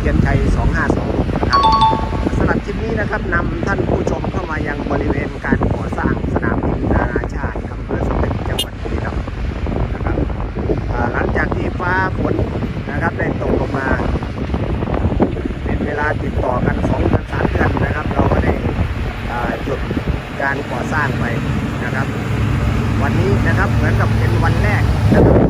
เทียนชัย 2526นะครับสำหรับคลิปนี้นะครับนำท่านผู้ชมเข้ามายังบริเวณการก่อสร้างสนามบินนานาชาติอำเภอสตึกจังหวัดบุรีรัมย์นะครับหลังจากที่ฟ้าฝนนะครับได้ตกลงมา เป็นเวลาติดต่อกัน2อน3เดือนนะครับ เราก็ได้หยุดการก่อสร้างไปนะครับ วันนี้นะครับเหมือนกับเป็นวันแรกนะครับ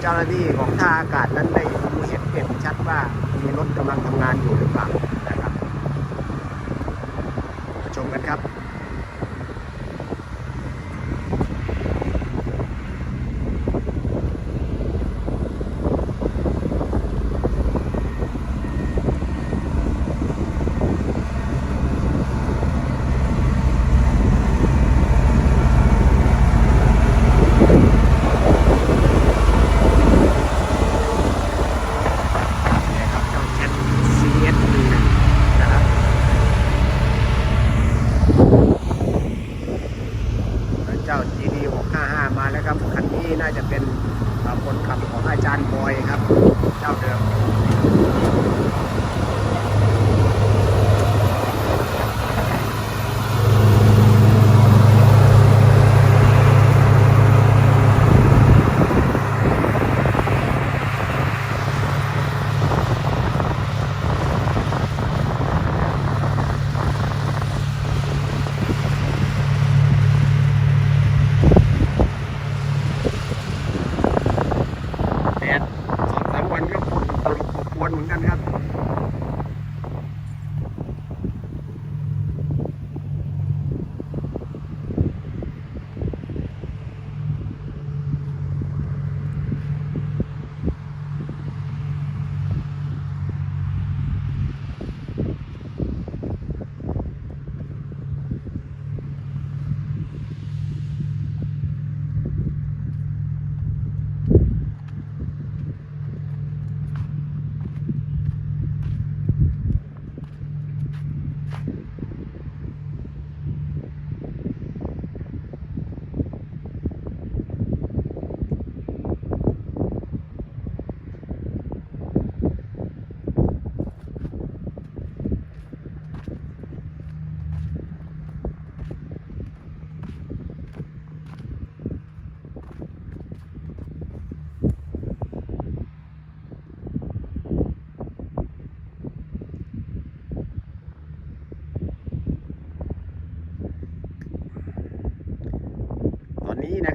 เจ้าหน้าที่ของท่าอากาศนั้นได้ดูเห็นเห็นชัดว่ามีรถกำลังทำงานอยู่หรือเปล่า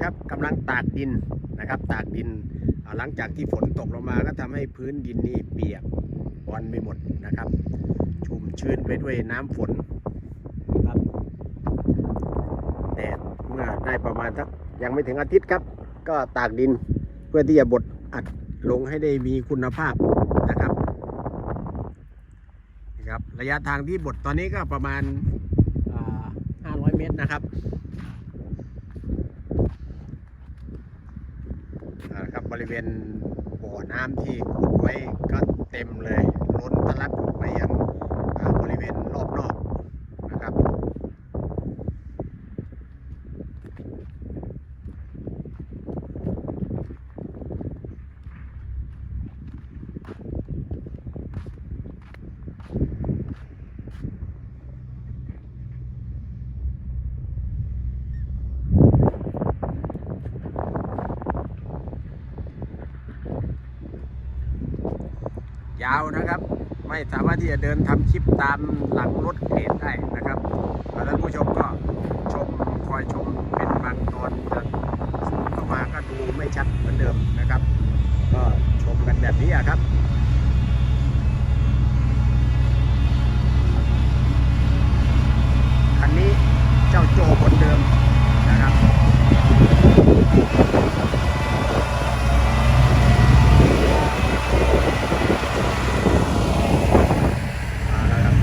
นะครับกำลังตากดินนะครับ ตากดินหลังจากที่ฝนตกลงมาก็ทำให้พื้นดินนี่เปียกบอนไปหมดนะครับ ชุ่มชื้นไปด้วยน้ำฝนครับแดดเมื่อได้ประมาณสักยังไม่ถึงอาทิตย์ครับ ก็ตากดินเพื่อที่จะบดอัดลงให้ได้มีคุณภาพนะครับนี่ครับ ระยะทางที่บดตอนนี้ก็ประมาณอ่า500 เมตรนะครับ อ่าครั บริเวณบ่อน้ำที่ขุดไว้ก็เต็มเลยล้นตะลักออกไปยังอ่าบริเวณรอบนอกนะครับ ยาวนะครับ ไม่สามารถที่จะเดินทำคลิปตามหลังรถเกรดได้นะครับท่านผู้ชมก็ชมคอยชมเป็นบางตอนจะมเข้ามาก็ดูไม่ชัดเหมือนเดิมนะครับ ก็ชมกันแบบนี้อะครับคันนี้เจ้าโจคนเดิมนะครับมาแล้วครับ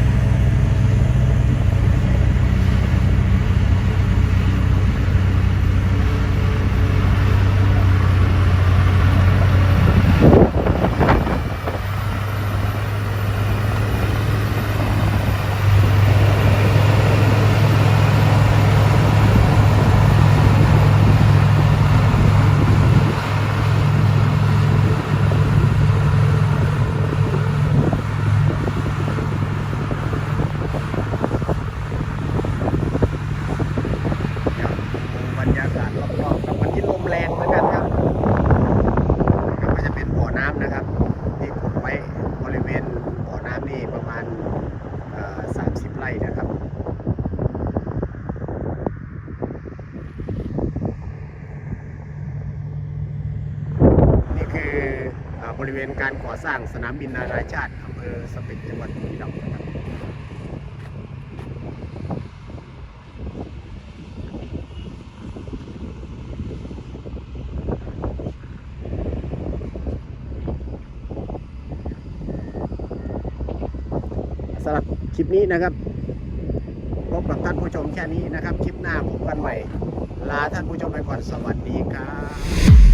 ริเวณการก่อสร้างสนามบินนานาชาติอำเภอสตึกจังหวัดบุรีรัมย์นะครับสำหรับคลิปนี้นะครับพบกับท่านผู้ชมแค่นี้นะครับ คลิปหน้าพบกันใหม่ ลาท่านผู้ชมไปก่อนสวัสดีครับ